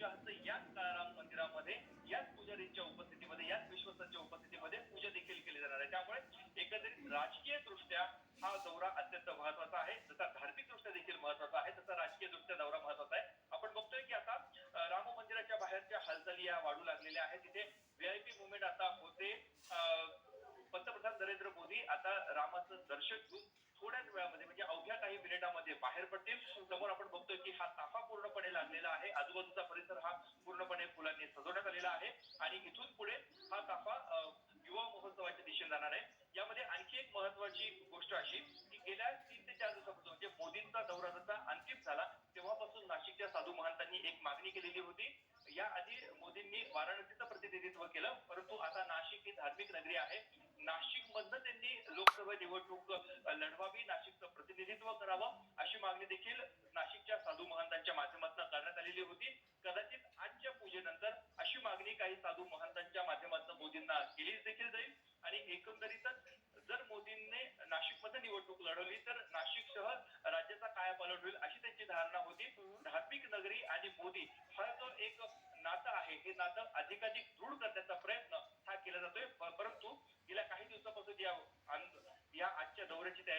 यांच्या हस्ते याच काळाराम मंदिरामध्ये याच पुजारींच्या उपस्थितीमध्ये याच विश्वस्तांच्या उपस्थितीमध्ये पूजा देखील केली जाणार आहे. त्यामुळे एकंदरीत राजकीय दृष्ट्या हा दौरा अत्यंत महत्त्वाचा आहे. जसा धार्मिक दृष्ट्या देखील महत्त्वाचा आहे तसा राजकीय दृष्ट्या दौरा महत्त्वाचा आहे. आपण बघतोय की आता राम मंदिराच्या बाहेरच्या हालचाली या वाढू लागलेल्या आहेत. तिथे व्हीआयपी मुवमेंट आता होते. पंतप्रधान नरेंद्र मोदी आता रामाचं दर्शन घेऊन थोड्याच वेळामध्ये काही मिनिटांमध्ये बाहेर पडतील. समोर आपण बघतोय की हा ताफा पूर्णपणे लागलेला आहे. आजूबाजूचा परिसर हा पूर्णपणे फुलांनी सजवण्यात आलेला आहे. आणि इथून पुढे हा ताफा युवा महोत्सवाच्या दिशेने जाणार आहे. यामध्ये आणखी एक महत्वाची गोष्ट अशी की गेल्या तीन ते चार दिवसापासून म्हणजे मोदींचा दौरा जसा अंतिम झाला तेव्हापासून नाशिकच्या साधू महंतांनी एक मागणी केलेली होती. याआधी मोदींनी वाराणसीचं प्रतिनिधित्व केलं परंतु आता नाशिक ही धार्मिक नगरी आहे. नाशिक मधनं त्यांनी लोकसभा निवडणूक लढवावी नाशिकचं प्रतिनिधित्व करावं अशी मागणी देखील नाशिकच्या साधू महंतांच्या माध्यमातून करण्यात आलेली होती. कदाचित आजच्या पूजेनंतर अशी मागणी काही साधू महंतांच्या माध्यमातून मोदींना केली देखील जाईल. आणि एकंदरीतच जर मोदींनी नाशिकमध्ये निवडणूक लढवली तर नाशिक शहर राज्याचा कायापालट होईल अशी त्यांची धारणा होती. धार्मिक नगरी आणि मोदी हा जो एक नातं आहे हे नातं अधिकाधिक दृढ करण्याचा प्रयत्न हा या आजच्या दौऱ्याची तयारी